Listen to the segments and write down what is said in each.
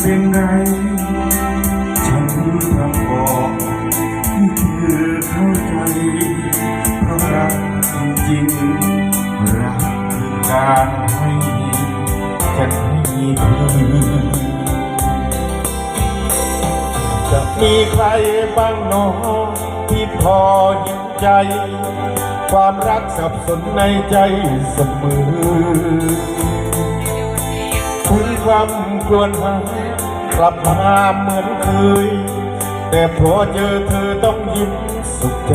เป็นไงฉันพร่ำบอกให้เธอเข้าใจเพราะรักจริงๆรักคือการให้ฉันให้เธอจะมีใครบ้างหนอที่พอเห็นใจ ความรักสับสนในใจเสมอ คุณควรวญหากลับมาเหมือนเคย แต่พอเจอเธอต้องยิ้มสุขใจ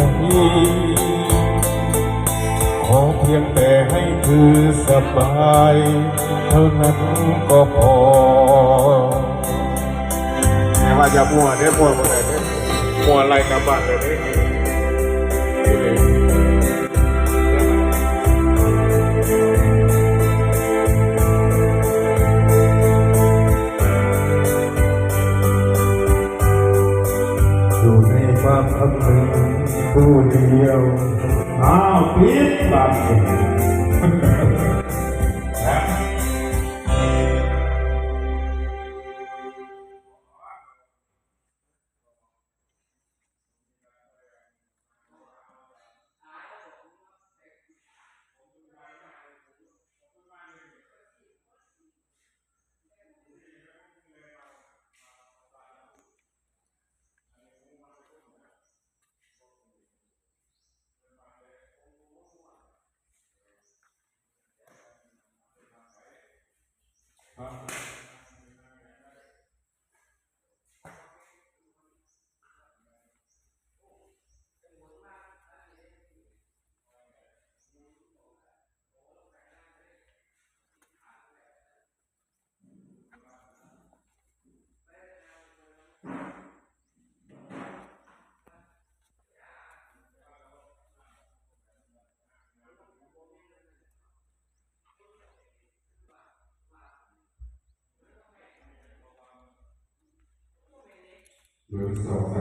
ขอเพียงแต่ให้เธอสบาย เท่านั้นก็พอไม่ว่าจะมัวได้มัวเมื่อไหร่ได้มัวอะไรกลับบ้านเลยไอ้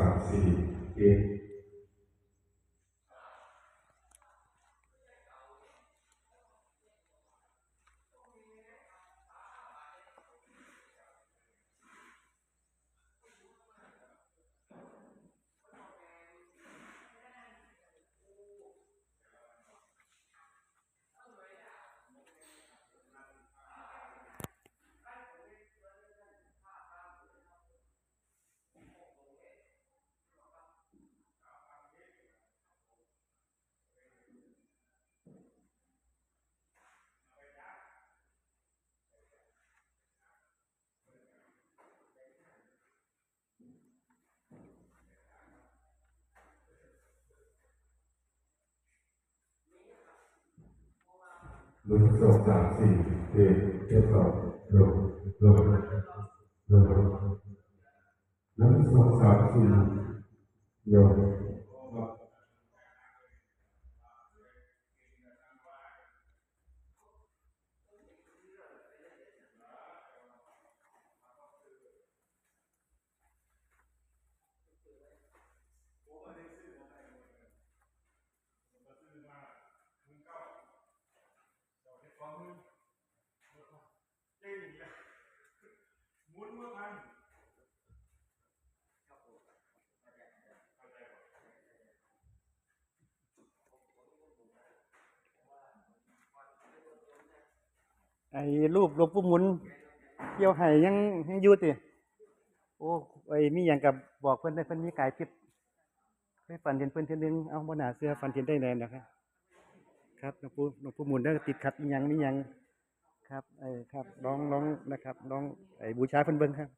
าวปิด หนึ่งสองสามสี่เอ็ดหนึ่งสองสามสี่เจ็ดสองลงลงลงหนึ่งสองสามสี่ลง ไอ้รูปหลวงปู่หมุนเกี่ยวไห้ยังยังอยู่ติโอ้ไอ้มีหยังกับบอกเพิ่อนได้เพิ่อนมีกายทิพย์เคยฝันเห็นเพิ่อนเทื่อนึงเอาบ่น่าเชื่อฝันเห็นได้แน่นะครับครับหลวงปู่หลวงปู่หมุนได้ติดขัดอีหยังมีหยังครับเออครับลองลองนะครับลองไอ้บูชาเพิ่อนเบิ่งครับ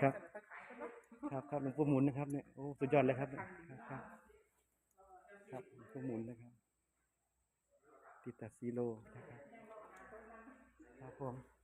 ครับ ครับครับหลวงปู่หมุนนะครับเนี่ยโอ้สุดยอดเลยครับเนี่ยครับครับครับหลวงปู่หมุนนะครับ ติตาซีโลนะครับครับผม